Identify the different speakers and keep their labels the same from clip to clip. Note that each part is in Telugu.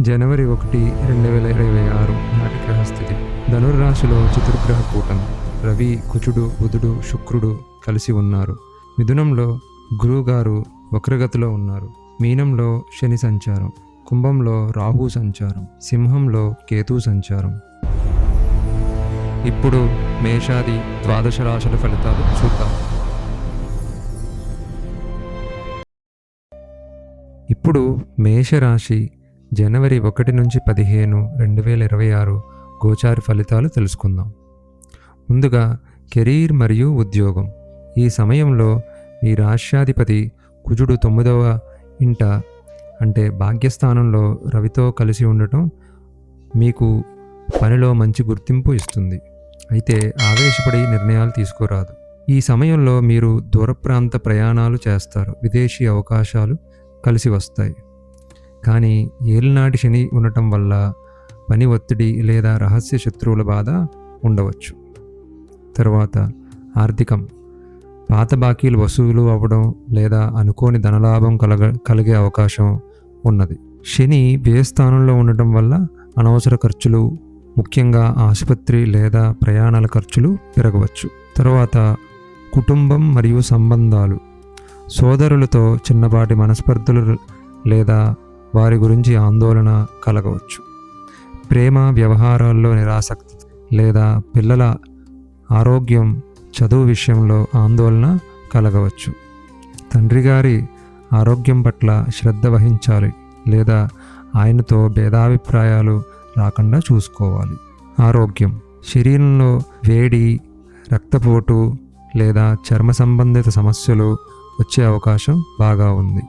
Speaker 1: జనవరి ఒకటి రెండు వేల ఇరవై ఆరు నాటి గ్రహస్థితి. ధనుర్రాశిలో చతుర్గ్రహ కూటం. రవి కుచుడు బుధుడు శుక్రుడు కలిసి ఉన్నారు. మిథునంలో గురువుగారు వక్రగతిలో ఉన్నారు. మీనంలో శని సంచారం. కుంభంలో రాహు సంచారం. సింహంలో కేతు సంచారం. ఇప్పుడు మేషాది ద్వాదశ రాశుల ఫలితాలు చూద్దాం. ఇప్పుడు మేషరాశి జనవరి ఒకటి నుంచి పదిహేను రెండు వేల ఇరవై ఆరు గోచార ఫలితాలు తెలుసుకుందాం. ముందుగా కెరీర్ మరియు ఉద్యోగం. ఈ సమయంలో మీ రాష్ట్రాధిపతి కుజుడు తొమ్మిదవ ఇంట అంటే భాగ్యస్థానంలో రవితో కలిసి ఉండటం మీకు పనిలో మంచి గుర్తింపు ఇస్తుంది. అయితే ఆవేశపడి నిర్ణయాలు తీసుకోరాదు. ఈ సమయంలో మీరు దూర ప్రాంత ప్రయాణాలు చేస్తారు. విదేశీ అవకాశాలు కలిసి వస్తాయి. కానీ ఏలినాటి శని ఉండటం వల్ల పని ఒత్తిడి లేదా రహస్య శత్రువుల బాధ ఉండవచ్చు. తర్వాత ఆర్థికం. పాత బాకీలు వసూలు అవ్వడం లేదా అనుకోని ధనలాభం కలగ కలిగే అవకాశం ఉన్నది. శని వ్యయస్థానంలో ఉండటం వల్ల అనవసర ఖర్చులు ముఖ్యంగా ఆసుపత్రి లేదా ప్రయాణాల ఖర్చులు పెరగవచ్చు. తర్వాత కుటుంబం మరియు సంబంధాలు. సోదరులతో చిన్నపాటి మనస్పర్ధలు లేదా వారి గురించి ఆందోళన కలగవచ్చు. ప్రేమ వ్యవహారాల్లో నిరాసక్తి లేదా పిల్లల ఆరోగ్యం చదువు విషయంలో ఆందోళన కలగవచ్చు. తండ్రి గారి ఆరోగ్యం పట్ల శ్రద్ధ వహించాలి లేదా ఆయనతో భేదాభిప్రాయాలు రాకుండా చూసుకోవాలి. ఆరోగ్యం శరీరంలో వేడి రక్తపోటు లేదా చర్మ సంబంధిత సమస్యలు వచ్చే అవకాశం బాగా ఉంది.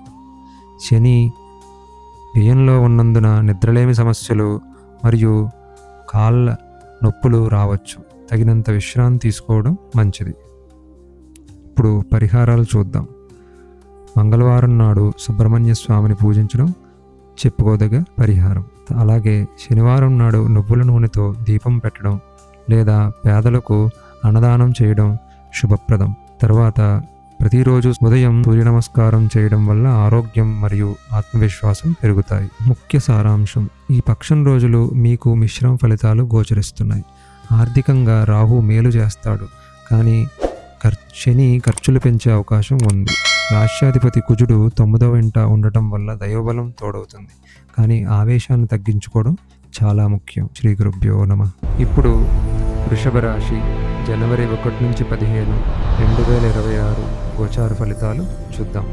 Speaker 1: శని వ్యయంలో ఉన్నందున నిద్రలేమి సమస్యలు మరియు కాళ్ళ నొప్పులు రావచ్చు. తగినంత విశ్రాంతి తీసుకోవడం మంచిది. ఇప్పుడు పరిహారాలు చూద్దాం. మంగళవారం నాడు సుబ్రహ్మణ్య స్వామిని పూజించడం చెప్పుకోదగ్గ పరిహారం. అలాగే శనివారం నాడు నువ్వుల నూనెతో దీపం పెట్టడం లేదా పేదలకు అన్నదానం చేయడం శుభప్రదం. తర్వాత ప్రతిరోజు ఉదయం సూర్య నమస్కారం చేయడం వల్ల ఆరోగ్యం మరియు ఆత్మవిశ్వాసం పెరుగుతాయి. ముఖ్య సారాంశం ఈ పక్షం రోజులు మీకు మిశ్రమ ఫలితాలు గోచరిస్తున్నాయి. ఆర్థికంగా రాహు మేలు చేస్తాడు కానీ ఖర్చని ఖర్చులు పెంచే అవకాశం ఉంది. రాష్ట్రాధిపతి కుజుడు తొమ్మిదవ ఇంట ఉండటం వల్ల దైవబలం తోడవుతుంది కానీ ఆవేశాన్ని తగ్గించుకోవడం చాలా ముఖ్యం. శ్రీ గురుభ్యో నమ. ఇప్పుడు వృషభ రాశి జనవరి ఒకటి నుంచి పదిహేను రెండు వేల ఇరవై ఆరు గోచార ఫలితాలు చూద్దాం.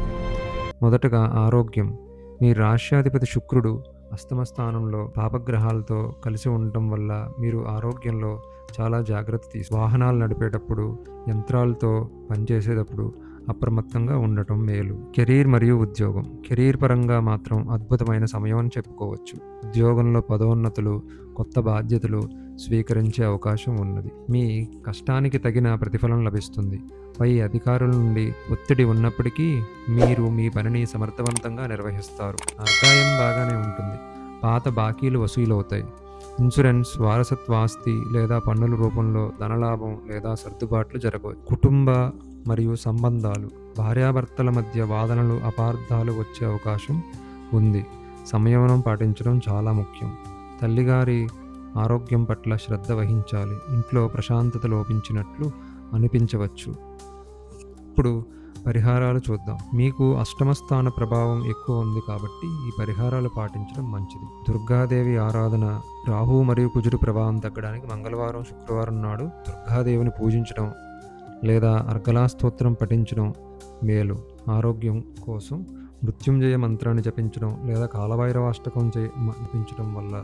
Speaker 1: మొదటగా ఆరోగ్యం. మీ రాష్ట్రాధిపతి శుక్రుడు అస్తమ స్థానంలో పాపగ్రహాలతో కలిసి ఉండటం వల్ల మీరు ఆరోగ్యంలో చాలా జాగ్రత్త తీసు వాహనాలు నడిపేటప్పుడు యంత్రాలతో పనిచేసేటప్పుడు అప్రమత్తంగా ఉండటం మేలు. కెరీర్ మరియు ఉద్యోగం. కెరీర్ పరంగా మాత్రం అద్భుతమైన సమయం అని చెప్పుకోవచ్చు. ఉద్యోగంలో పదోన్నతులు కొత్త బాధ్యతలు స్వీకరించే అవకాశం ఉన్నది. మీ కష్టానికి తగిన ప్రతిఫలం లభిస్తుంది. పై అధికారుల నుండి ఒత్తిడి ఉన్నప్పటికీ మీరు మీ పనిని సమర్థవంతంగా నిర్వహిస్తారు. ఆదాయం బాగానే ఉంటుంది. పాత బాకీలు వసూలవుతాయి. ఇన్సూరెన్స్ వారసత్వాస్తి లేదా పన్నుల రూపంలో ధనలాభం లేదా సర్దుబాట్లు జరగవచ్చు. కుటుంబ మరియు సంబంధాలు భార్యాభర్తల మధ్య వాదనలు అపార్థాలు వచ్చే అవకాశం ఉంది. సంయమనం పాటించడం చాలా ముఖ్యం. తల్లిగారి ఆరోగ్యం పట్ల శ్రద్ధ వహించాలి. ఇంట్లో ప్రశాంతత లోపించినట్లు అనిపించవచ్చు. ఇప్పుడు పరిహారాలు చూద్దాం. మీకు అష్టమస్థాన ప్రభావం ఎక్కువ ఉంది కాబట్టి ఈ పరిహారాలు పాటించడం మంచిది. దుర్గాదేవి ఆరాధన రాహు మరియు కుజుడు ప్రభావం తగ్గడానికి మంగళవారం శుక్రవారం నాడు దుర్గాదేవిని పూజించడం లేదా అర్గలా స్తోత్రం పఠించడం మేలు. ఆరోగ్యం కోసం మృత్యుంజయ మంత్రాన్ని జపించడం లేదా కాలభైరవాష్టకం చే జపించడం వల్ల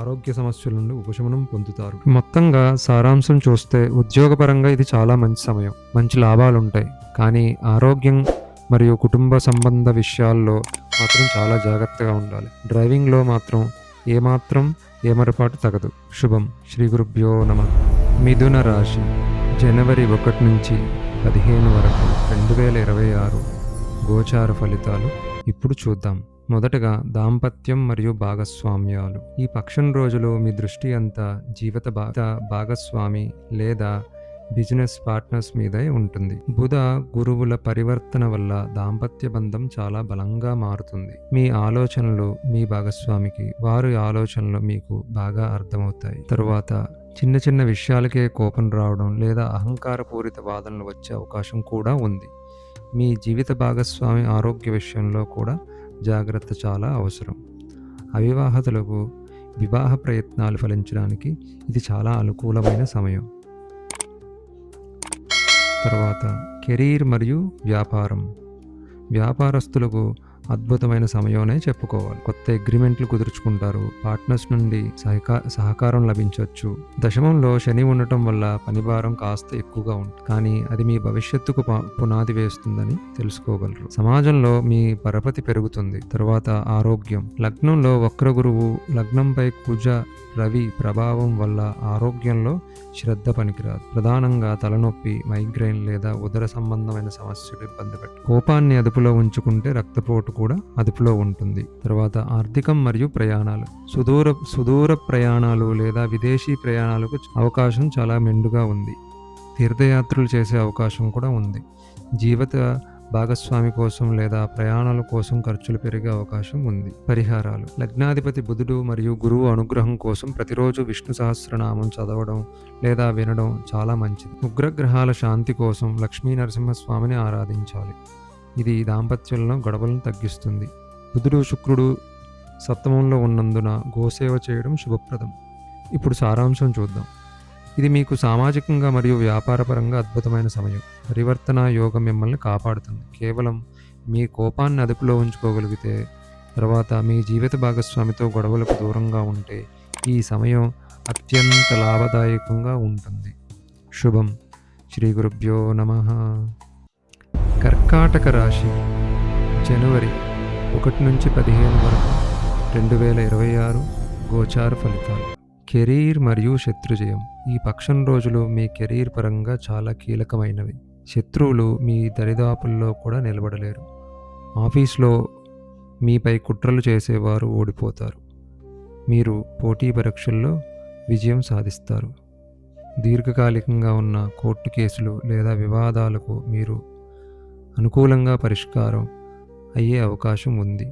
Speaker 1: ఆరోగ్య సమస్యల నుండి ఉపశమనం పొందుతారు. మొత్తంగా సారాంశం చూస్తే ఉద్యోగపరంగా ఇది చాలా మంచి సమయం. మంచి లాభాలు ఉంటాయి కానీ ఆరోగ్యం మరియు కుటుంబ సంబంధ విషయాల్లో మాత్రం చాలా జాగ్రత్తగా ఉండాలి. డ్రైవింగ్లో మాత్రం ఏమాత్రం ఏమరపాటు తగదు. శుభం. శ్రీ గురుభ్యో నమ. మిథున రాశి. జనవరి ఒకటి నుంచి పదిహేను వరకు రెండు వేల ఇరవై ఆరు గోచార ఫలితాలు ఇప్పుడు చూద్దాం. మొదటగా దాంపత్యం మరియు భాగస్వామ్యాలు. ఈ పక్షం రోజులో మీ దృష్టి అంతా జీవిత భా భాగస్వామి లేదా బిజినెస్ పార్ట్నర్స్ మీదే ఉంటుంది. బుధ గురువుల పరివర్తన వల్ల దాంపత్య బంధం చాలా బలంగా మారుతుంది. మీ ఆలోచనలు మీ భాగస్వామికి వారి ఆలోచనలు మీకు బాగా అర్థమవుతాయి. తరువాత చిన్న చిన్న విషయాలకే కోపం రావడం లేదా అహంకారపూరిత వాదనలు వచ్చే అవకాశం కూడా ఉంది. మీ జీవిత భాగస్వామి ఆరోగ్య విషయంలో కూడా జాగ్రత్త చాలా అవసరం. అవివాహతలకు వివాహ ప్రయత్నాలు ఫలించడానికి ఇది చాలా అనుకూలమైన సమయం. తర్వాత కెరీర్ మరియు వ్యాపారం. వ్యాపారస్తులకు అద్భుతమైన సమయమనే చెప్పుకోవాలి. కొత్త అగ్రిమెంట్లు కుదుర్చుకుంటారు. పార్ట్నర్స్ నుండి సహకారం లభించవచ్చు దశమంలో శని ఉండటం వల్ల పనిభారం కాస్త ఎక్కువగా ఉంటుంది కానీ అది మీ భవిష్యత్తుకు ప- పునాది వేస్తుందని తెలుసుకోగలరు. సమాజంలో మీ పరపతి పెరుగుతుంది. తరువాత ఆరోగ్యం. లగ్నంలో వక్ర గురువు లగ్నంపై కుజ రవి ప్రభావం వల్ల ఆరోగ్యంలో శ్రద్ధ పనికిరాదు. ప్రధానంగా తలనొప్పి మైగ్రేన్ లేదా ఉదర సంబంధమైన సమస్యలు ఇబ్బంది పెట్టు. కోపాన్ని అదుపులో ఉంచుకుంటే రక్తపోటు కూడా అదుపులో ఉంటుంది. తర్వాత ఆర్థికం మరియు ప్రయాణాలు. సుదూర సుదూర ప్రయాణాలు లేదా విదేశీ ప్రయాణాలకు అవకాశం చాలా మెండుగా ఉంది. తీర్థయాత్రలు చేసే అవకాశం కూడా ఉంది. జీవిత భాగస్వామి కోసం లేదా ప్రయాణాల కోసం ఖర్చులు పెరిగే అవకాశం ఉంది. పరిహారాలు. లగ్నాధిపతి బుధుడు మరియు గురువు అనుగ్రహం కోసం ప్రతిరోజు విష్ణు సహస్రనామం చదవడం లేదా వినడం చాలా మంచిది. ఉగ్రగ్రహాల శాంతి కోసం లక్ష్మీ నరసింహస్వామిని ఆరాధించాలి. ఇది దాంపత్యంలో గొడవలను తగ్గిస్తుంది. బుధుడు శుక్రుడు సప్తమంలో ఉన్నందున గోసేవ చేయడం శుభప్రదం. ఇప్పుడు సారాంశం చూద్దాం. ఇది మీకు సామాజికంగా మరియు వ్యాపారపరంగా అద్భుతమైన సమయం. పరివర్తన యోగం మిమ్మల్ని కాపాడుతుంది. కేవలం మీ కోపాన్ని అదుపులో ఉంచుకోగలిగితే తర్వాత మీ జీవిత భాగస్వామితో గొడవలకు దూరంగా ఉంటే ఈ సమయం అత్యంత లాభదాయకంగా ఉంటుంది. శుభం. శ్రీ గురుభ్యో నమ. కర్కాటక రాశి జనవరి ఒకటి నుంచి పదిహేను వరకు రెండు వేల ఇరవై ఆరు గోచార ఫలితాలు. కెరీర్ మరియు శత్రుజయం. ఈ పక్షం రోజులు మీ కెరీర్ పరంగా చాలా కీలకమైనవి. శత్రువులు మీ దరిదాపుల్లో కూడా నిలబడలేరు. ఆఫీస్లో మీపై కుట్రలు చేసేవారు ఓడిపోతారు. మీరు పోటీ పరీక్షల్లో విజయం సాధిస్తారు. దీర్ఘకాలికంగా ఉన్న కోర్టు కేసులు లేదా వివాదాలకు మీరు అనుకూలంగా పరిష్కారం అయ్యే అవకాశం ఉంది.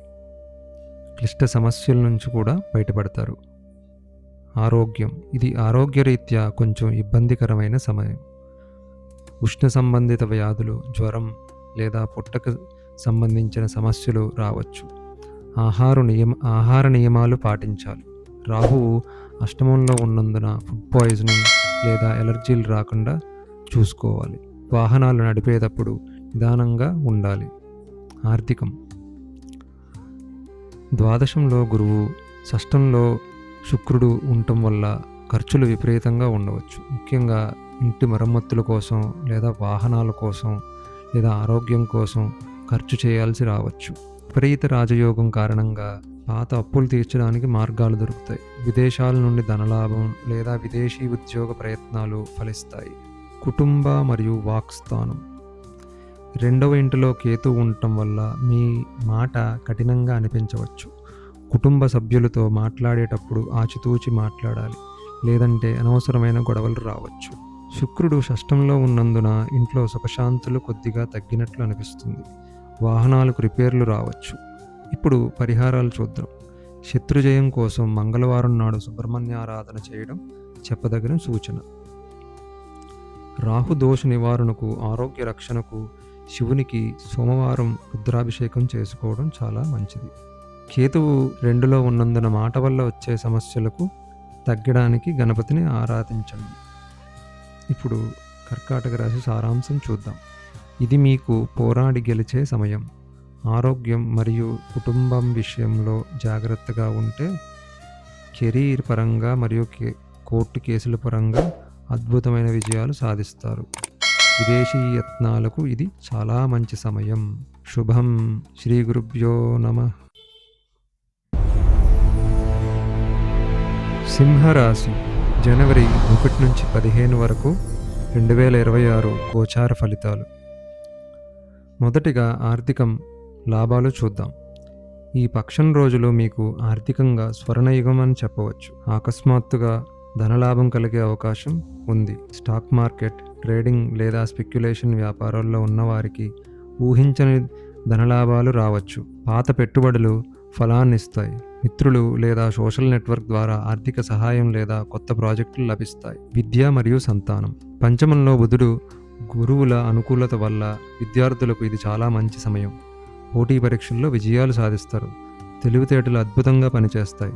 Speaker 1: క్లిష్ట సమస్యల నుంచి కూడా బయటపడతారు. ఆరోగ్యం. ఇది ఆరోగ్యరీత్యా కొంచెం ఇబ్బందికరమైన సమయం. ఉష్ణ సంబంధిత వ్యాధులు జ్వరం లేదా పుట్టకు సంబంధించిన సమస్యలు రావచ్చు. ఆహార నియమ ఆహార నియమాలు పాటించాలి. రాహువు అష్టమంలో ఉన్నందున ఫుడ్ పాయిజనింగ్ లేదా ఎలర్జీలు రాకుండా చూసుకోవాలి. వాహనాలు నడిపేటప్పుడు నిదానంగా ఉండాలి. ఆర్థికం. ద్వాదశంలో గురువు షష్టంలో శుక్రుడు ఉండటం వల్ల ఖర్చులు విపరీతంగా ఉండవచ్చు. ముఖ్యంగా ఇంటి మరమ్మతుల కోసం లేదా వాహనాల కోసం లేదా ఆరోగ్యం కోసం ఖర్చు చేయాల్సి రావచ్చు. విపరీత రాజయోగం కారణంగా పాత అప్పులు తీర్చడానికి మార్గాలు దొరుకుతాయి. విదేశాల నుండి ధనలాభం లేదా విదేశీ ఉద్యోగ ప్రయత్నాలు ఫలిస్తాయి. కుటుంబ మరియు వాక్స్థానం రెండవ ఇంటిలో కేతు ఉండటం వల్ల మీ మాట కఠినంగా అనిపించవచ్చు. కుటుంబ సభ్యులతో మాట్లాడేటప్పుడు ఆచితూచి మాట్లాడాలి. లేదంటే అనవసరమైన గొడవలు రావచ్చు. శుక్రుడు షష్టంలో ఉన్నందున ఇంట్లో సుఖశాంతులు కొద్దిగా తగ్గినట్లు అనిపిస్తుంది. వాహనాలకు రిపేర్లు రావచ్చు. ఇప్పుడు పరిహారాలు చూద్దాం. శత్రుజయం కోసం మంగళవారం నాడు సుబ్రహ్మణ్య ఆరాధన చేయడం చెప్పదగిన సూచన. రాహు దోష నివారణకు ఆరోగ్య రక్షణకు శివునికి సోమవారం రుద్రాభిషేకం చేసుకోవడం చాలా మంచిది. కేతువు రెండులో ఉన్నందున మాట వల్ల వచ్చే సమస్యలకు తగ్గడానికి గణపతిని ఆరాధించండి. ఇప్పుడు కర్కాటక రాశి సారాంశం చూద్దాం. ఇది మీకు పోరాడి గెలిచే సమయం. ఆరోగ్యం మరియు కుటుంబం విషయంలో జాగ్రత్తగా ఉంటే కెరీర్ పరంగా మరియు కే కోర్టు కేసుల పరంగా అద్భుతమైన విజయాలు సాధిస్తారు. విదేశీ యత్నాలకు ఇది చాలా మంచి సమయం. శుభం. శ్రీ గురుభ్యో నమ. సింహరాశి. జనవరి ఒకటి నుంచి పదిహేను వరకు రెండు వేల ఇరవై ఆరు గోచార ఫలితాలు. మొదటిగా ఆర్థికం లాభాలు చూద్దాం. ఈ పక్షం రోజులు మీకు ఆర్థికంగా స్వర్ణయుగం అని చెప్పవచ్చు. అకస్మాత్తుగా ధనలాభం కలిగే అవకాశం ఉంది. స్టాక్ మార్కెట్ ట్రేడింగ్ లేదా స్పెక్యులేషన్ వ్యాపారాల్లో ఉన్నవారికి ఊహించని ధనలాభాలు రావచ్చు. పాత పెట్టుబడులు ఫలాన్నిస్తాయి. మిత్రులు లేదా సోషల్ నెట్వర్క్ ద్వారా ఆర్థిక సహాయం లేదా కొత్త ప్రాజెక్టులు లభిస్తాయి. విద్య మరియు సంతానం. పంచమంలో బుధుడు గురువుల అనుకూలత వల్ల విద్యార్థులకు ఇది చాలా మంచి సమయం. పోటీ పరీక్షల్లో విజయాలు సాధిస్తారు. తెలివితేటలు అద్భుతంగా పనిచేస్తాయి.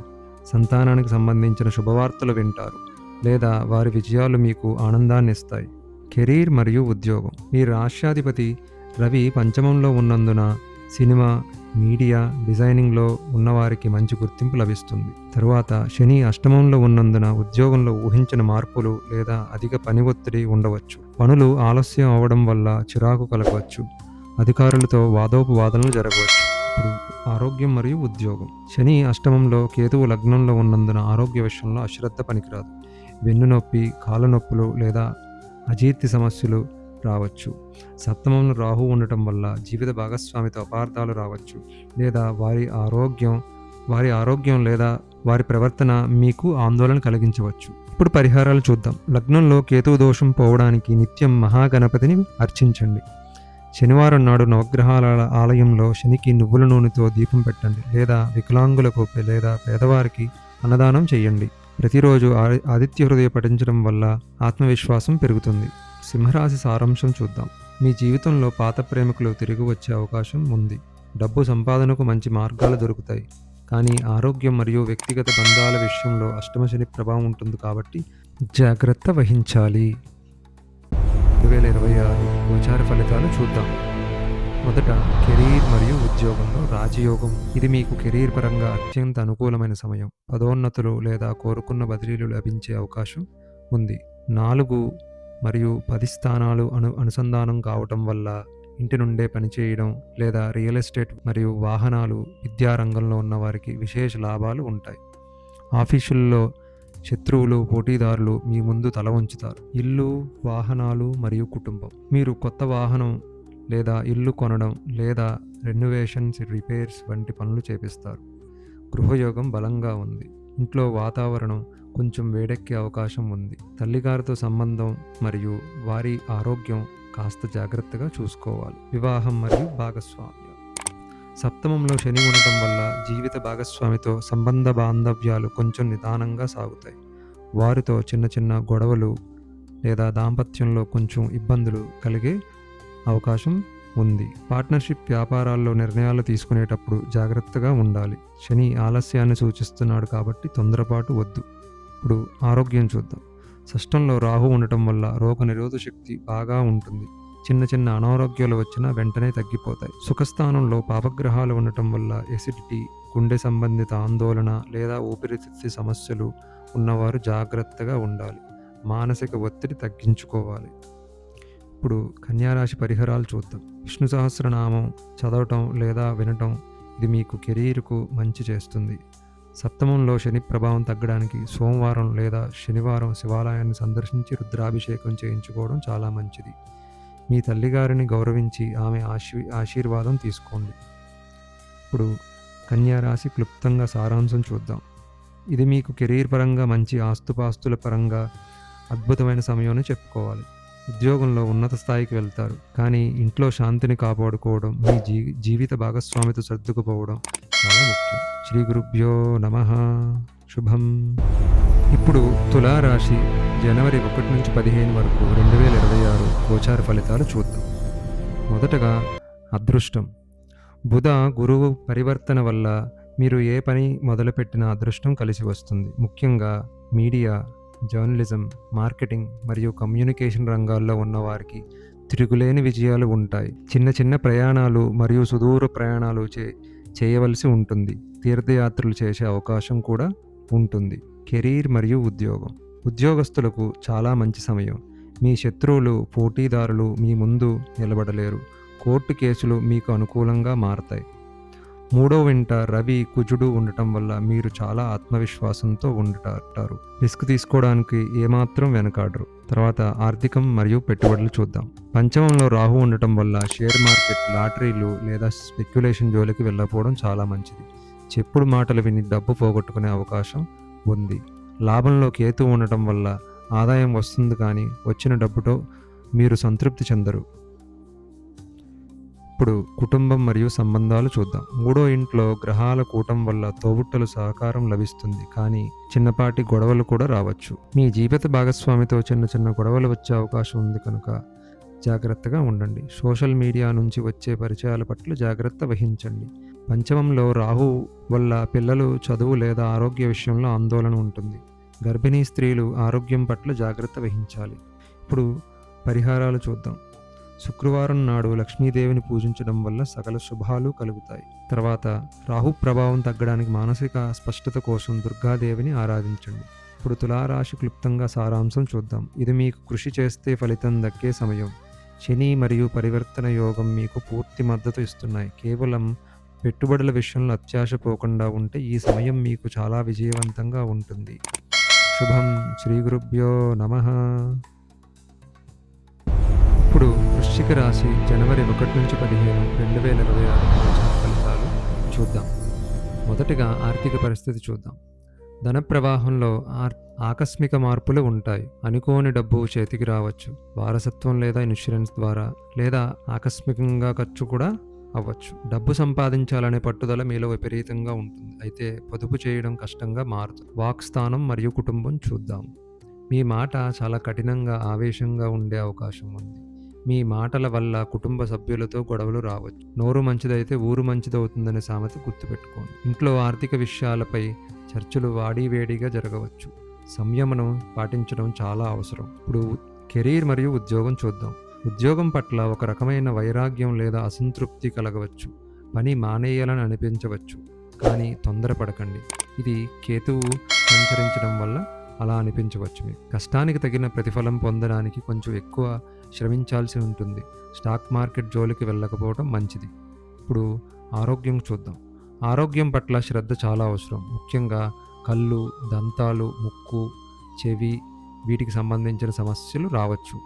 Speaker 1: సంతానానికి సంబంధించిన శుభవార్తలు వింటారు. లేదా వారి విజయాలు మీకు ఆనందాన్ని ఇస్తాయి కెరీర్ మరియు ఉద్యోగం. మీ రాష్ట్రాధిపతి రవి పంచమంలో ఉన్నందున సినిమా మీడియా డిజైనింగ్లో ఉన్నవారికి మంచి గుర్తింపు లభిస్తుంది. తరువాత శని అష్టమంలో ఉన్నందున ఉద్యోగంలో ఊహించిన మార్పులు లేదా అధిక పని ఒత్తిడి ఉండవచ్చు. పనులు ఆలస్యం అవడం వల్ల చిరాకు కలగవచ్చు. అధికారులతో వాదోపవాదనలు జరగవచ్చు. ఇప్పుడు ఆరోగ్యం మరియు ఉద్యోగం. శని అష్టమంలో కేతువు లగ్నంలో ఉన్నందున ఆరోగ్య విషయంలో అశ్రద్ధ పనికిరాదు. వెన్ను నొప్పి కాళ్ళ నొప్పులు లేదా అజీర్తి సమస్యలు రావచ్చు. సప్తమంలో రాహు ఉండటం వల్ల జీవిత భాగస్వామితో అపార్థాలు రావచ్చు. లేదా వారి ఆరోగ్యం వారి ఆరోగ్యం లేదా వారి ప్రవర్తన మీకు ఆందోళన కలిగించవచ్చు. ఇప్పుడు పరిహారాలు చూద్దాం. లగ్నంలో కేతువు దోషం పోవడానికి నిత్యం మహాగణపతిని అర్చించండి. శనివారం నాడు నవగ్రహాల ఆలయంలో శనికి నువ్వుల నూనెతో దీపం పెట్టండి. లేదా వికలాంగులకు లేదా పేదవారికి అన్నదానం చేయండి. ప్రతిరోజు ఆదిత్య హృదయ పఠించడం వల్ల ఆత్మవిశ్వాసం పెరుగుతుంది. సింహరాశి సారాంశం చూద్దాం. మీ జీవితంలో పాత ప్రేమికులు తిరిగి వచ్చే అవకాశం ఉంది. డబ్బు సంపాదనకు మంచి మార్గాలు దొరుకుతాయి. కానీ ఆరోగ్యం మరియు వ్యక్తిగత బంధాల విషయంలో అష్టమశని ప్రభావం ఉంటుంది కాబట్టి జాగ్రత్త వహించాలి. రెండు వేల ఇరవై ఆరు గోచార ఫలితాలు చూద్దాం. మొదట కెరీర్ మరియు ఉద్యోగంలో రాజయోగం. ఇది మీకు కెరీర్ పరంగా అత్యంత అనుకూలమైన సమయం. పదోన్నతులు లేదా కోరుకున్న బదిలీలు లభించే అవకాశం ఉంది. నాలుగు మరియు పది స్థానాలు అను అనుసంధానం కావటం వల్ల ఇంటి నుండే పనిచేయడం లేదా రియల్ ఎస్టేట్ మరియు వాహనాలు విద్యా రంగంలో ఉన్న వారికి విశేష లాభాలు ఉంటాయి. ఆఫీసుల్లో శత్రువులు పోటీదారులు మీ ముందు తల ఉంచుతారు ఇల్లు వాహనాలు మరియు కుటుంబం. మీరు కొత్త వాహనం లేదా ఇల్లు కొనడం లేదా రెన్యువేషన్స్ రిపేర్స్ వంటి పనులు చేపిస్తారు. గృహయోగం బలంగా ఉంది. ఇంట్లో వాతావరణం కొంచెం వేడెక్కే అవకాశం ఉంది. తల్లిగారితో సంబంధం మరియు వారి ఆరోగ్యం కాస్త జాగ్రత్తగా చూసుకోవాలి. వివాహం మరియు భాగస్వామ్యం. సప్తమంలో శని ఉండటం వల్ల జీవిత భాగస్వామితో సంబంధ బాంధవ్యాలు కొంచెం నిదానంగా సాగుతాయి. వారితో చిన్న చిన్న గొడవలు లేదా దాంపత్యంలో కొంచెం ఇబ్బందులు కలిగే అవకాశం ఉంది. పార్ట్నర్షిప్ వ్యాపారాల్లో నిర్ణయాలు తీసుకునేటప్పుడు జాగ్రత్తగా ఉండాలి. శని ఆలస్యాన్ని సూచిస్తున్నాడు కాబట్టి తొందరపాటు వద్దు. ఇప్పుడు ఆరోగ్యం చూద్దాం. షష్టంలో రాహు ఉండటం వల్ల రోగ నిరోధక శక్తి బాగా ఉంటుంది. చిన్న చిన్న అనారోగ్యాలు వచ్చినా వెంటనే తగ్గిపోతాయి. సుఖస్థానంలో పాపగ్రహాలు ఉండటం వల్ల ఎసిడిటీ గుండె సంబంధిత ఆందోళన లేదా ఊపిరితిత్తి సమస్యలు ఉన్నవారు జాగ్రత్తగా ఉండాలి. మానసిక ఒత్తిడి తగ్గించుకోవాలి. ఇప్పుడు కన్యారాశి పరిహారాలు చూద్దాం. విష్ణు సహస్రనామం చదవటం లేదా వినటం ఇది మీకు కెరీర్కు మంచి చేస్తుంది. సప్తమంలో శని ప్రభావం తగ్గడానికి సోమవారం లేదా శనివారం శివాలయాన్ని సందర్శించి రుద్రాభిషేకం చేయించుకోవడం చాలా మంచిది. మీ తల్లిగారిని గౌరవించి ఆమె ఆశీ ఆశీర్వాదం తీసుకోండి. ఇప్పుడు కన్యారాశి క్లుప్తంగా సారాంశం చూద్దాం. ఇది మీకు కెరీర్ పరంగా మంచి ఆస్తుపాస్తుల పరంగా అద్భుతమైన సమయం అని చెప్పుకోవాలి. ఉద్యోగంలో ఉన్నత స్థాయికి వెళ్తారు. కానీ ఇంట్లో శాంతిని కాపాడుకోవడం మీ జీ జీవిత భాగస్వామితో సర్దుకుపోవడం చాలా ముఖ్యం. శ్రీ గురుభ్యో నమ. శుభం. ఇప్పుడు తులారాశి జనవరి ఒకటి నుంచి పదిహేను వరకు రెండు వేల ఇరవై ఆరు గోచార ఫలితాలు చూద్దాం. మొదటగా అదృష్టం. బుధ గురువు పరివర్తన వల్ల మీరు ఏ పని మొదలుపెట్టిన అదృష్టం కలిసి వస్తుంది. ముఖ్యంగా మీడియా జర్నలిజం మార్కెటింగ్ మరియు కమ్యూనికేషన్ రంగాల్లో ఉన్నవారికి తిరుగులేని విజయాలు ఉంటాయి. చిన్న చిన్న ప్రయాణాలు మరియు సుదూర ప్రయాణాలు చే చేయవలసి ఉంటుంది. తీర్థయాత్రలు చేసే అవకాశం కూడా ఉంటుంది. కెరీర్ మరియు ఉద్యోగం. ఉద్యోగస్తులకు చాలా మంచి సమయం. మీ శత్రువులు పోటీదారులు మీ ముందు నిలబడలేరు. కోర్టు కేసులు మీకు అనుకూలంగా మారతాయి. మూడో వెంట రవి కుజుడు ఉండటం వల్ల మీరు చాలా ఆత్మవిశ్వాసంతో ఉండటారు. రిస్క్ తీసుకోవడానికి ఏమాత్రం వెనకాడరు. తర్వాత ఆర్థికం మరియు పెట్టుబడులు చూద్దాం. పంచమంలో రాహు ఉండటం వల్ల షేర్ మార్కెట్ లాటరీలు లేదా స్పెక్యులేషన్ జోలికి వెళ్ళకపోవడం చాలా మంచిది. చెప్పుడు మాటలు విని డబ్బు పోగొట్టుకునే అవకాశం ఉంది. లాభంలో కేతు ఉండటం వల్ల ఆదాయం వస్తుంది కానీ వచ్చిన డబ్బుతో మీరు సంతృప్తి చెందరు. ఇప్పుడు కుటుంబం మరియు సంబంధాలు చూద్దాం. మూడో ఇంట్లో గ్రహాల కూటం వల్ల తోబుట్టలు సహకారం లభిస్తుంది. కానీ చిన్నపాటి గొడవలు కూడా రావచ్చు. మీ జీవిత భాగస్వామితో చిన్న చిన్న గొడవలు వచ్చే అవకాశం ఉంది కనుక జాగ్రత్తగా ఉండండి. సోషల్ మీడియా నుంచి వచ్చే పరిచయాల పట్ల జాగ్రత్త వహించండి. పంచమంలో రాహు వల్ల పిల్లలు చదువు లేదా ఆరోగ్య విషయంలో ఆందోళన ఉంటుంది. గర్భిణీ స్త్రీలు ఆరోగ్యం పట్ల జాగ్రత్త వహించాలి. ఇప్పుడు పరిహారాలు చూద్దాం. శుక్రవారం నాడు లక్ష్మీదేవిని పూజించడం వల్ల సకల శుభాలు కలుగుతాయి. తర్వాత రాహు ప్రభావం తగ్గడానికి మానసిక స్పష్టత కోసం దుర్గాదేవిని ఆరాధించండి. ఇప్పుడు తులారాశి క్లుప్తంగా సారాంశం చూద్దాం. ఇది మీకు కృషి చేస్తే ఫలితం దక్కే సమయం. శని మరియు పరివర్తన యోగం మీకు పూర్తి మద్దతు ఇస్తున్నాయి. కేవలం పెట్టుబడుల విషయంలో అత్యాశ పోకుండా ఉంటే ఈ సమయం మీకు చాలా విజయవంతంగా ఉంటుంది. శుభం. శ్రీ గురుభ్యో నమ. వృశ్చిక రాశి జనవరి ఒకటి నుంచి పదిహేను రెండు వేల ఇరవై ఆరు ఫలితాలు చూద్దాం. మొదటిగా ఆర్థిక పరిస్థితి చూద్దాం. ధన ప్రవాహంలో ఆర్ ఆకస్మిక మార్పులు ఉంటాయి. అనుకోని డబ్బు చేతికి రావచ్చు. వారసత్వం లేదా ఇన్సూరెన్స్ ద్వారా లేదా ఆకస్మికంగా ఖర్చు కూడా అవ్వచ్చు. డబ్బు సంపాదించాలనే పట్టుదల మీలో విపరీతంగా ఉంటుంది. అయితే పొదుపు చేయడం కష్టంగా మారుతుంది. వాక్ స్థానం మరియు కుటుంబం చూద్దాం. మీ మాట చాలా కఠినంగా ఆవేశంగా ఉండే అవకాశం ఉంది. మీ మాటల వల్ల కుటుంబ సభ్యులతో గొడవలు రావచ్చు. నోరు మంచిదైతే ఊరు మంచిదవుతుందనే సామెత గుర్తుపెట్టుకోండి. ఇంట్లో ఆర్థిక విషయాలపై చర్చలు వాడివేడిగా జరగవచ్చు. సంయమనం పాటించడం చాలా అవసరం. ఇప్పుడు కెరీర్ మరియు ఉద్యోగం చూద్దాం. ఉద్యోగం పట్ల ఒక రకమైన వైరాగ్యం లేదా అసంతృప్తి కలగవచ్చు. పని మానేయాలని అనిపించవచ్చు. కానీ తొందరపడకండి. ఇది కేతువు సంచరించడం వల్ల అలా అనిపించవచ్చు మీకు. కష్టానికి తగిన ప్రతిఫలం పొందడానికి కొంచెం ఎక్కువ శ్రమించాల్సి ఉంటుంది. స్టాక్ మార్కెట్ జోలికి వెళ్ళకపోవడం మంచిది. ఇప్పుడు ఆరోగ్యం చూద్దాం. ఆరోగ్యం పట్ల శ్రద్ధ చాలా అవసరం. ముఖ్యంగా కళ్ళు దంతాలు ముక్కు చెవి వీటికి సంబంధించిన సమస్యలు రావచ్చు.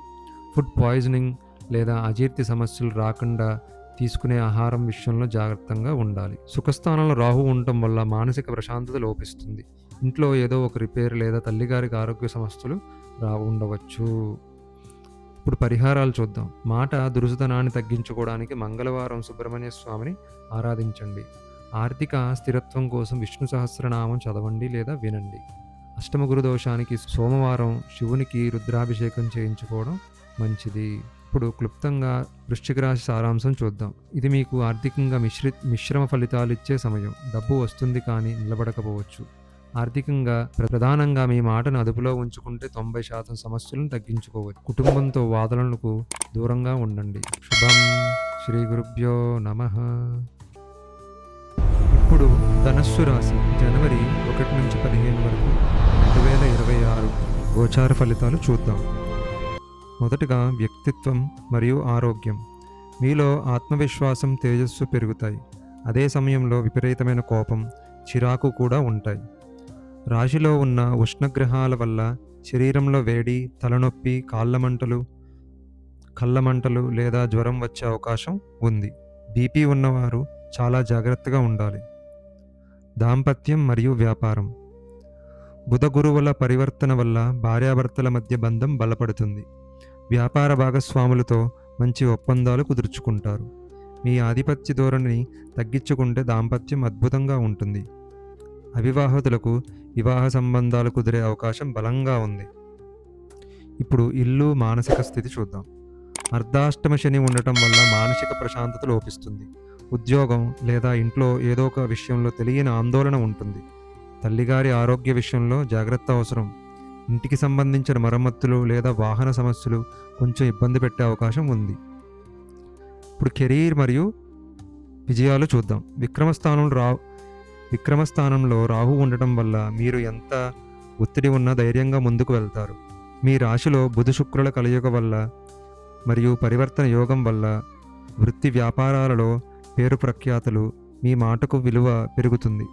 Speaker 1: ఫుడ్ పాయిజనింగ్ లేదా అజీర్తి సమస్యలు రాకుండా తీసుకునే ఆహారం విషయంలో జాగ్రత్తగా ఉండాలి. సుఖస్థానంలో రాహు ఉండటం వల్ల మానసిక ప్రశాంతత లోపిస్తుంది. ఇంట్లో ఏదో ఒక రిపేర్ లేదా తల్లిగారికి ఆరోగ్య సమస్యలు రా ఉండవచ్చు. ఇప్పుడు పరిహారాలు చూద్దాం. మాట దురుసుతనాన్ని తగ్గించుకోవడానికి మంగళవారం సుబ్రహ్మణ్య స్వామిని ఆరాధించండి. ఆర్థిక స్థిరత్వం కోసం విష్ణు సహస్రనామం చదవండి లేదా వినండి. అష్టమ గురు దోషానికి సోమవారం శివునికి రుద్రాభిషేకం చేయించుకోవడం మంచిది. ఇప్పుడు క్లుప్తంగా వృశ్చిక రాశి సారాంశం చూద్దాం. ఇది మీకు ఆర్థికంగా మిశ్రి మిశ్రమ ఫలితాలు ఇచ్చే సమయం. డబ్బు వస్తుంది కానీ నిలబడకపోవచ్చు. ఆర్థికంగా ప్రధానంగా మీ మాటను అదుపులో ఉంచుకుంటే తొంభై శాతం సమస్యలను తగ్గించుకోవచ్చు. కుటుంబంతో వాదనలకు దూరంగా ఉండండి. శుభం. శ్రీ గురుభ్యో నమ. ఇప్పుడు ధనస్సు రాశి జనవరి ఒకటి నుంచి పదిహేను వరకు రెండు వేల ఇరవై ఆరు గోచార ఫలితాలు చూద్దాం. మొదటగా వ్యక్తిత్వం మరియు ఆరోగ్యం. మీలో ఆత్మవిశ్వాసం తేజస్సు పెరుగుతాయి. అదే సమయంలో విపరీతమైన కోపం చిరాకు కూడా ఉంటాయి. రాశిలో ఉన్న ఉష్ణగ్రహాల వల్ల శరీరంలో వేడి తలనొప్పి కాళ్ళ మంటలు కళ్ళ మంటలు లేదా జ్వరం వచ్చే అవకాశం ఉంది. బీపీ ఉన్నవారు చాలా జాగ్రత్తగా ఉండాలి. దాంపత్యం మరియు వ్యాపారం. బుధ గురువుల పరివర్తన వల్ల భార్యాభర్తల మధ్య బంధం బలపడుతుంది. వ్యాపార భాగస్వాములతో మంచి ఒప్పందాలు కుదుర్చుకుంటారు. మీ ఆధిపత్య ధోరణిని తగ్గించుకుంటే దాంపత్యం అద్భుతంగా ఉంటుంది. అవివాహితులకు వివాహ సంబంధాలు కుదిరే అవకాశం బలంగా ఉంది. ఇప్పుడు ఇల్లు మానసిక స్థితి చూద్దాం. అర్ధాష్టమ శని ఉండటం వల్ల మానసిక ప్రశాంతత లోపిస్తుంది. ఉద్యోగం లేదా ఇంట్లో ఏదో ఒక విషయంలో తెలియని ఆందోళన ఉంటుంది. తల్లిగారి ఆరోగ్య విషయంలో జాగ్రత్త అవసరం. ఇంటికి సంబంధించిన మరమ్మతులు లేదా వాహన సమస్యలు కొంచెం ఇబ్బంది పెట్టే అవకాశం ఉంది. ఇప్పుడు కెరీర్ మరియు విజయాలు చూద్దాం. విక్రమస్థానం రా విక్రమస్థానంలో రాహు ఉండటం వల్ల మీరు ఎంత ఒత్తిడి ఉన్నా ధైర్యంగా ముందుకు వెళ్తారు. మీ రాశిలో బుధ శుక్రుల కలయిక వల్ల మరియు పరివర్తన యోగం వల్ల వృత్తి వ్యాపారాలలో పేరు ప్రఖ్యాతలు మీ మాటకు విలువ పెరుగుతుంది.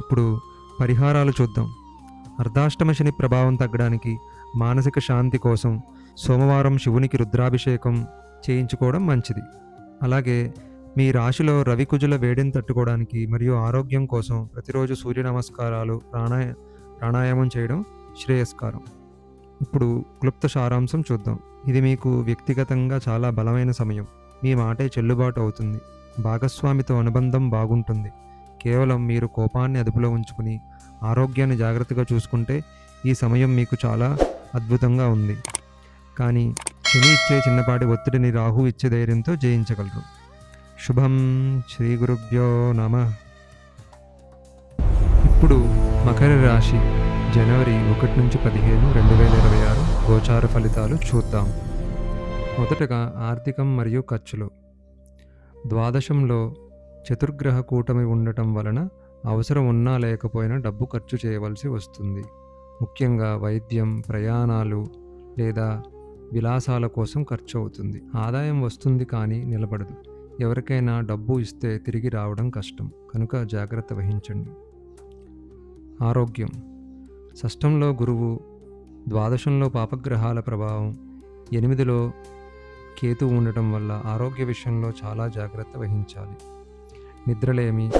Speaker 1: ఇప్పుడు పరిహారాలు చూద్దాం. అర్ధాష్టమ శని ప్రభావం తగ్గడానికి మానసిక శాంతి కోసం సోమవారం శివునికి రుద్రాభిషేకం చేయించుకోవడం మంచిది. అలాగే మీ రాశిలో రవికుజుల వేడిని తట్టుకోవడానికి మరియు ఆరోగ్యం కోసం ప్రతిరోజు సూర్య నమస్కారాలు ప్రాణాయ ప్రాణాయామం చేయడం శ్రేయస్కారం. ఇప్పుడు క్లుప్త సారాంశం చూద్దాం. ఇది మీకు వ్యక్తిగతంగా చాలా బలమైన సమయం. మీ మాటే చెల్లుబాటు అవుతుంది. భాగస్వామితో అనుబంధం బాగుంటుంది. కేవలం మీరు కోపాన్ని అదుపులో ఉంచుకుని ఆరోగ్యాన్ని జాగ్రత్తగా చూసుకుంటే ఈ సమయం మీకు చాలా అద్భుతంగా ఉంది. కానీ శని ఇచ్చే చిన్నపాటి ఒత్తిడిని రాహు ఇచ్చే ధైర్యంతో జయించగలరు. శుభం శ్రీ గురుభ్యో నమ. ఇప్పుడు మకర రాశి జనవరి ఒకటి నుంచి పదిహేను రెండు వేల ఇరవై ఆరు గోచార ఫలితాలు చూద్దాం. మొదటగా ఆర్థికం మరియు ఖర్చులు. ద్వాదశంలో చతుర్గ్రహ కూటమి ఉండటం వలన అవసరం ఉన్నా లేకపోయినా డబ్బు ఖర్చు చేయవలసి వస్తుంది. ముఖ్యంగా వైద్యం ప్రయాణాలు లేదా విలాసాల కోసం ఖర్చు అవుతుంది. ఆదాయం వస్తుంది కానీ నిలబడదు. ఎవరికైనా డబ్బు ఇస్తే తిరిగి రావడం కష్టం. కనుక జాగ్రత్త వహించండి. ఆరోగ్యం. షష్టంలో గురువు ద్వాదశంలో పాపగ్రహాల ప్రభావం ఎనిమిదిలో కేతు ఉండటం వల్ల ఆరోగ్య విషయంలో చాలా జాగ్రత్త వహించాలి. నిద్రలేమి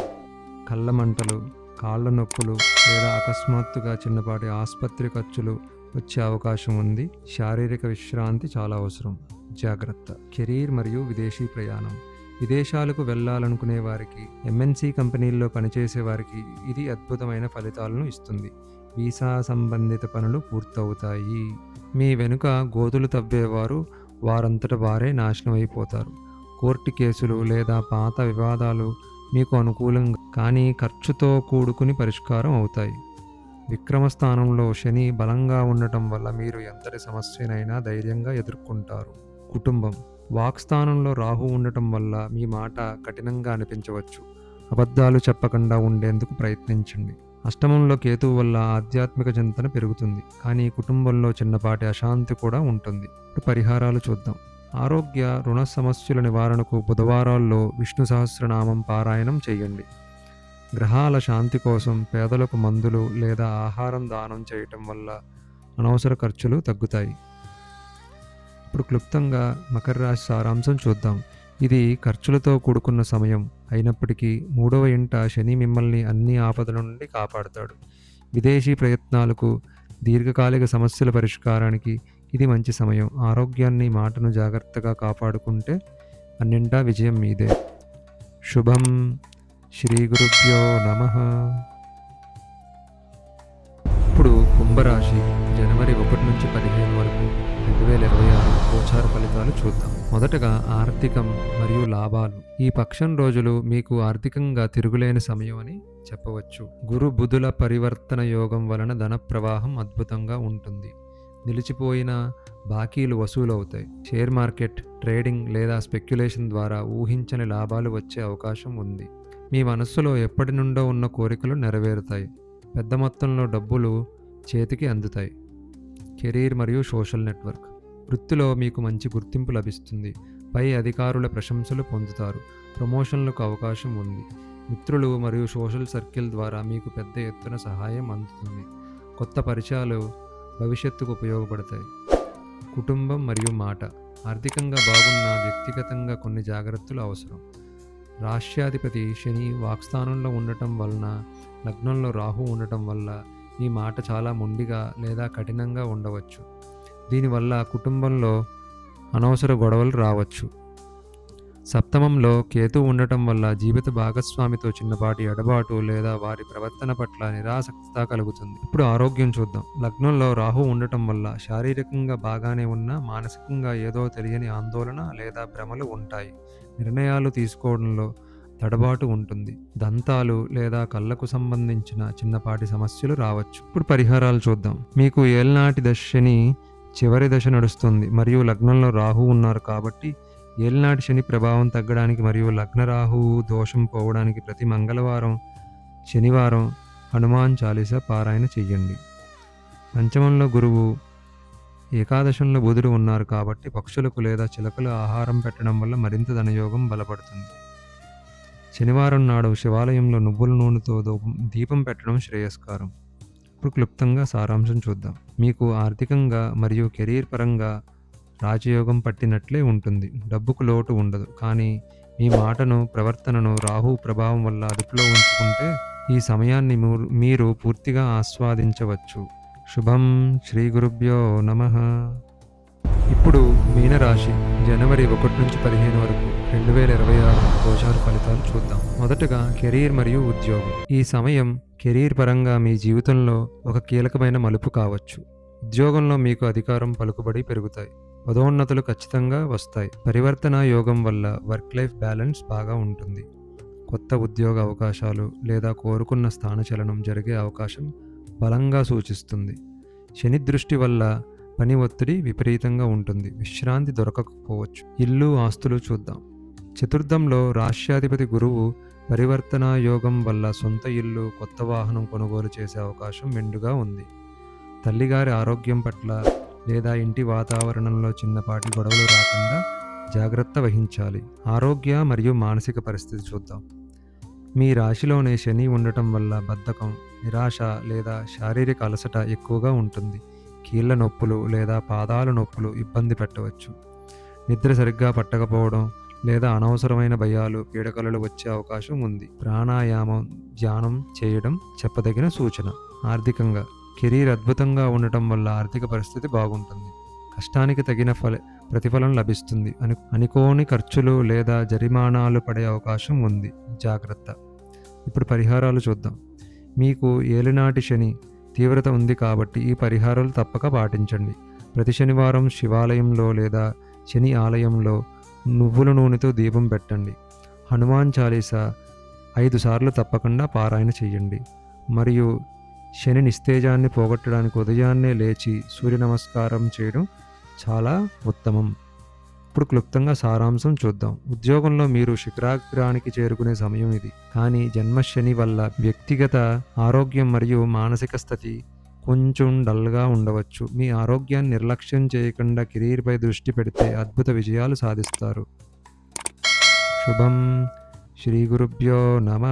Speaker 1: కళ్ళ మంటలు కాళ్ళ నొప్పులు లేదా అకస్మాత్తుగా చిన్నపాటి ఆసుపత్రి ఖర్చులు వచ్చే అవకాశం ఉంది. శారీరక విశ్రాంతి చాలా అవసరం. జాగ్రత్త. కెరీర్ మరియు విదేశీ ప్రయాణం. విదేశాలకు వెళ్ళాలనుకునే వారికి ఎంఎన్సీ కంపెనీల్లో పనిచేసే వారికి ఇది అద్భుతమైన ఫలితాలను ఇస్తుంది. వీసా సంబంధిత పనులు పూర్తవుతాయి. మీ వెనుక గోతులు తవ్వేవారు వారంతట వారే నాశనం అయిపోతారు. కోర్టు కేసులు లేదా పాత వివాదాలు మీకు అనుకూలంగా కానీ ఖర్చుతో కూడుకుని పరిష్కారం అవుతాయి. విక్రమ స్థానంలో శని బలంగా ఉండటం వల్ల మీరు ఎంతటి సమస్యనైనా ధైర్యంగా ఎదుర్కొంటారు. కుటుంబం వాక్స్థానంలో రాహు ఉండటం వల్ల మీ మాట కఠినంగా అనిపించవచ్చు. అబద్ధాలు చెప్పకుండా ఉండేందుకు ప్రయత్నించండి. అష్టమంలో కేతువు వల్ల ఆధ్యాత్మిక చింతన పెరుగుతుంది. కానీ కుటుంబంలో చిన్నపాటి అశాంతి కూడా ఉంటుంది. ఇప్పుడు పరిహారాలు చూద్దాం. ఆరోగ్య రుణ సమస్యల నివారణకు బుధవారాల్లో విష్ణు సహస్రనామం పారాయణం చేయండి. గ్రహాల శాంతి కోసం పేదలకు మందులు లేదా ఆహారం దానం చేయటం వల్ల అనవసర ఖర్చులు తగ్గుతాయి. ఇప్పుడు క్లుప్తంగా మకర రాశి సారాంశం చూద్దాం. ఇది ఖర్చులతో కూడుకున్న సమయం. అయినప్పటికీ మూడవ ఇంట శని మిమ్మల్ని అన్ని ఆపదల నుండి కాపాడుతాడు. విదేశీ ప్రయత్నాలకు దీర్ఘకాలిక సమస్యల పరిష్కారానికి ఇది మంచి సమయం. ఆరోగ్యాన్ని మాటను జాగ్రత్తగా కాపాడుకుంటే అన్నింటా విజయం మీదే. శుభం శ్రీ గురుభ్యో నమ. ఇప్పుడు కుంభరాశి జనవరి ఒకటి నుంచి పదిహేను వరకు రెండు వేల ఇరవై ఆరు గోచార ఫలితాలు చూద్దాం. మొదటగా ఆర్థికం మరియు లాభాలు. ఈ పక్షం రోజులు మీకు ఆర్థికంగా తిరుగులేని సమయం అని చెప్పవచ్చు. గురు బుధుల పరివర్తన యోగం వలన ధన ప్రవాహం అద్భుతంగా ఉంటుంది. నిలిచిపోయిన బాకీలు వసూలవుతాయి. షేర్ మార్కెట్ ట్రేడింగ్ లేదా స్పెక్యులేషన్ ద్వారా ఊహించని లాభాలు వచ్చే అవకాశం ఉంది. మీ మనస్సులో ఎప్పటి నుండో ఉన్న కోరికలు నెరవేరుతాయి. పెద్ద మొత్తంలో డబ్బులు చేతికి అందుతాయి. కెరీర్ మరియు సోషల్ నెట్వర్క్. వృత్తిలో మీకు మంచి గుర్తింపు లభిస్తుంది. పై అధికారుల ప్రశంసలు పొందుతారు. ప్రమోషన్లకు అవకాశం ఉంది. మిత్రులు మరియు సోషల్ సర్కిల్ ద్వారా మీకు పెద్ద ఎత్తున సహాయం అందుతుంది. కొత్త పరిచయాలు భవిష్యత్తుకు ఉపయోగపడతాయి. కుటుంబం మరియు మాట. ఆర్థికంగా బాగున్న వ్యక్తిగతంగా కొన్ని జాగ్రత్తలు అవసరం. రాష్ట్రాధిపతి శని వాక్స్థానంలో ఉండటం వలన లగ్నంలో రాహు ఉండటం వల్ల మీ మాట చాలా మొండిగా లేదా కఠినంగా ఉండవచ్చు. దీనివల్ల కుటుంబంలో అనవసర గొడవలు రావచ్చు. సప్తమంలో కేతు ఉండటం వల్ల జీవిత భాగస్వామితో చిన్నపాటి ఎడబాటు లేదా వారి ప్రవర్తన పట్ల నిరాసక్తత కలుగుతుంది. ఇప్పుడు ఆరోగ్యం చూద్దాం. లగ్నంలో రాహు ఉండటం వల్ల శారీరకంగా బాగానే ఉన్నా మానసికంగా ఏదో తెలియని ఆందోళన లేదా భ్రమలు ఉంటాయి. నిర్ణయాలు తీసుకోవడంలో తడబాటు ఉంటుంది. దంతాలు లేదా కళ్ళకు సంబంధించిన చిన్నపాటి సమస్యలు రావచ్చు. ఇప్పుడు పరిహారాలు చూద్దాం. మీకు ఏలనాటి దశని చివరి దశ నడుస్తుంది. మరియు లగ్నంలో రాహు ఉన్నారు కాబట్టి ఏలినాటి శని ప్రభావం తగ్గడానికి మరియు లగ్న రాహువు దోషం పోవడానికి ప్రతి మంగళవారం శనివారం హనుమాన్ చాలీసా పారాయణ చెయ్యండి పంచమంలో గురువు ఏకాదశంలో బుధుడు ఉన్నారు కాబట్టి పక్షులకు లేదా చిలకలు ఆహారం పెట్టడం వల్ల మరింత ధనయోగం బలపడుతుంది. శనివారం నాడు శివాలయంలో నువ్వుల నూనెతో దూపం- దీపం పెట్టడం శ్రేయస్కారం. ఇప్పుడు క్లుప్తంగా సారాంశం చూద్దాం. మీకు ఆర్థికంగా మరియు కెరీర్ పరంగా రాజయోగం పట్టినట్లే ఉంటుంది. డబ్బుకు లోటు ఉండదు. కానీ మీ మాటను ప్రవర్తనను రాహు ప్రభావం వల్ల అదుపులో ఉంచుకుంటే ఈ సమయాన్ని మీరు పూర్తిగా ఆస్వాదించవచ్చు. శుభం శ్రీ గురుభ్యో నమ. ఇప్పుడు మీనరాశి జనవరి ఒకటి నుంచి పదిహేను వరకు రెండు వేల ఇరవై ఆరు గోచార ఫలితాలు చూద్దాం. మొదటగా కెరీర్ మరియు ఉద్యోగం. ఈ సమయం కెరీర్ పరంగా మీ జీవితంలో ఒక కీలకమైన మలుపు కావచ్చు. ఉద్యోగంలో మీకు అధికారం పలుకుబడి పెరుగుతాయి. పదోన్నతులు ఖచ్చితంగా వస్తాయి. పరివర్తన యోగం వల్ల వర్క్ లైఫ్ బ్యాలెన్స్ బాగా ఉంటుంది. కొత్త ఉద్యోగ అవకాశాలు లేదా కోరుకున్న స్థానచలనం జరిగే అవకాశం బలంగా సూచిస్తుంది. శని దృష్టి వల్ల పని ఒత్తిడి విపరీతంగా ఉంటుంది. విశ్రాంతి దొరకకపోవచ్చు. ఇల్లు ఆస్తులు చూద్దాం. చతుర్థంలో రాష్ట్రాధిపతి గురువు పరివర్తన యోగం వల్ల సొంత ఇల్లు కొత్త వాహనం కొనుగోలు చేసే అవకాశం మెండుగా ఉంది. తల్లిగారి ఆరోగ్యం పట్ల లేదా ఇంటి వాతావరణంలో చిన్నపాటి గొడవలు రాకుండా జాగ్రత్త వహించాలి. ఆరోగ్య మరియు మానసిక పరిస్థితి చూద్దాం. మీ రాశిలోనే శని ఉండటం వల్ల బద్ధకం నిరాశ లేదా శారీరక అలసట ఎక్కువగా ఉంటుంది. కీళ్ళ నొప్పులు లేదా పాదాల నొప్పులు ఇబ్బంది పెట్టవచ్చు. నిద్ర సరిగ్గా పట్టకపోవడం లేదా అనవసరమైన భయాలు పీడకలలు వచ్చే అవకాశం ఉంది. ప్రాణాయామం ధ్యానం చేయడం చెప్పదగిన సూచన. ఆర్థికంగా కెరీర్ అద్భుతంగా ఉండటం వల్ల ఆర్థిక పరిస్థితి బాగుంటుంది. కష్టానికి తగిన ఫల ప్రతిఫలం లభిస్తుంది. అని అనుకోని ఖర్చులు లేదా జరిమానాలు పడే అవకాశం ఉంది. జాగ్రత్త. ఇప్పుడు పరిహారాలు చూద్దాం. మీకు ఏలినాటి శని తీవ్రత ఉంది కాబట్టి ఈ పరిహారాలు తప్పక పాటించండి. ప్రతి శనివారం శివాలయంలో లేదా శని ఆలయంలో నువ్వుల నూనెతో దీపం పెట్టండి. హనుమాన్ చాలీసా ఐదు సార్లు తప్పకుండా పారాయణ చేయండి. మరియు శని నిస్తేజాన్ని పోగొట్టడానికి ఉదయాన్నే లేచి సూర్య నమస్కారం చేయడం చాలా ఉత్తమం. ఇప్పుడు క్లుప్తంగా సారాంశం చూద్దాం. ఉద్యోగంలో మీరు శిఖరాగ్రానికి చేరుకునే సమయం ఇది. కానీ జన్మశని వల్ల వ్యక్తిగత ఆరోగ్యం మరియు మానసిక స్థితి కొంచెం డల్గా ఉండవచ్చు. మీ ఆరోగ్యాన్ని నిర్లక్ష్యం చేయకుండా కెరీర్పై దృష్టి పెడితే అద్భుత విజయాలు సాధిస్తారు. శుభం. శ్రీ గురుభ్యో నమ.